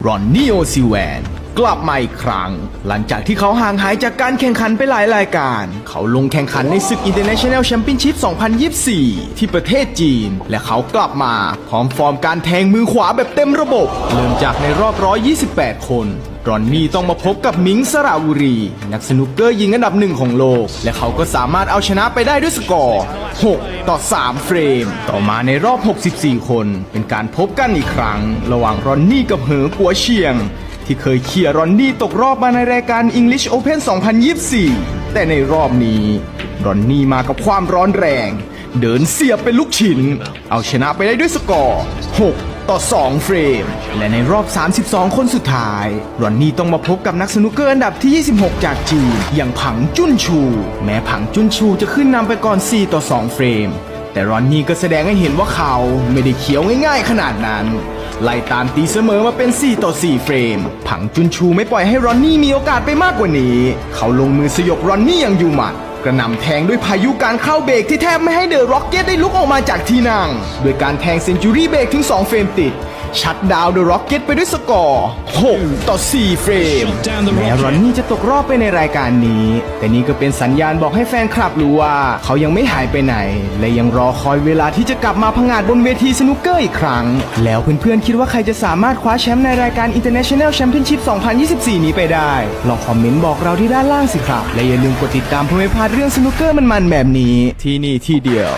Ronnie O'Sullivan. กลับมาอีกครั้ง หลังจากที่เขาห่างหายจากการแข่งขันไปหลายรายการ เขาลงแข่งขันในศึก International Championship 2024 ที่ประเทศจีน และเขากลับมาพร้อมฟอร์มการแทงมือขวาแบบเต็มระบบ เริ่มจากในรอบ 128 คนรอนนี่ต้องมาพบกับมิงสระบุรี นักสนุกเกอร์หญิงอันดับหนึ่งของโลก และเขาก็สามารถเอาชนะไปได้ด้วยสกอร์ 6 ต่อ 3 เฟรม ต่อมาในรอบ 64 คน เป็นการพบกันอีกครั้ง ระหว่างรอนนี่กับเหอกัวเชียง ที่เคยเคลียร์รอนนี่ตกรอบมาในรายการ English Open 2024 แต่ในรอบนี้ รอนนี่มากับความร้อนแรง เดินเสียบเป็นลูกชิ้น เอาชนะไปได้ด้วยสกอร์ 6 ต่อ 2 เฟรม และในรอบ 32 คนสุดท้าย รอนนี่ต้องมาพบกับนักสนุกเกอร์อันดับที่ 26 จากจีนอย่างผังจุนชู แม้ผังจุนชูจะขึ้นนำไปก่อน 4 ต่อ 2 เฟรม แต่รอนนี่ก็แสดงให้เห็นว่าเขาไม่ได้เขียวง่ายๆขนาดนั้น ไล่ตามตีเสมอมาเป็น 4 ต่อ 4 เฟรม ผังจุนชูไม่ปล่อยให้รอนนี่มีโอกาสไปมากกว่านี้ เขาลงมือสยบรอนนี่อย่างอยู่หมัด กระหน่ำแทงด้วยพายุการเข้าเบรกที่แทบไม่ให้เดอะร็อกเก็ตได้ลุกออกมาจากที่นั่งโดยการแทงเซนจูรี่เบรกถึง 2 เฟรมติด ชัดดาวเดอะร็อกเก็ตไปด้วยสกอร์ 6 ต่อ 4 เฟรม แม้รอนนี่จะตกรอบไปในรายการนี้ แต่นี่ก็เป็นสัญญาณบอกให้แฟนคลับรู้ว่า เขายังไม่หายไปไหน และยังรอคอยเวลาที่จะกลับมาพังอาจบนเวทีสนุกเกอร์อีกครั้ง แล้วเพื่อนๆคิดว่าใครจะสามารถคว้าแชมป์ในรายการ International Championship 2024 นี้ไปได้ ลองคอมเมนต์บอกเราที่ด้านล่างสิครับ และอย่าลืมกดติดตามเพื่อไม่พลาดเรื่องสนุกเกอร์มันๆแบบนี้ที่นี่ที่เดียว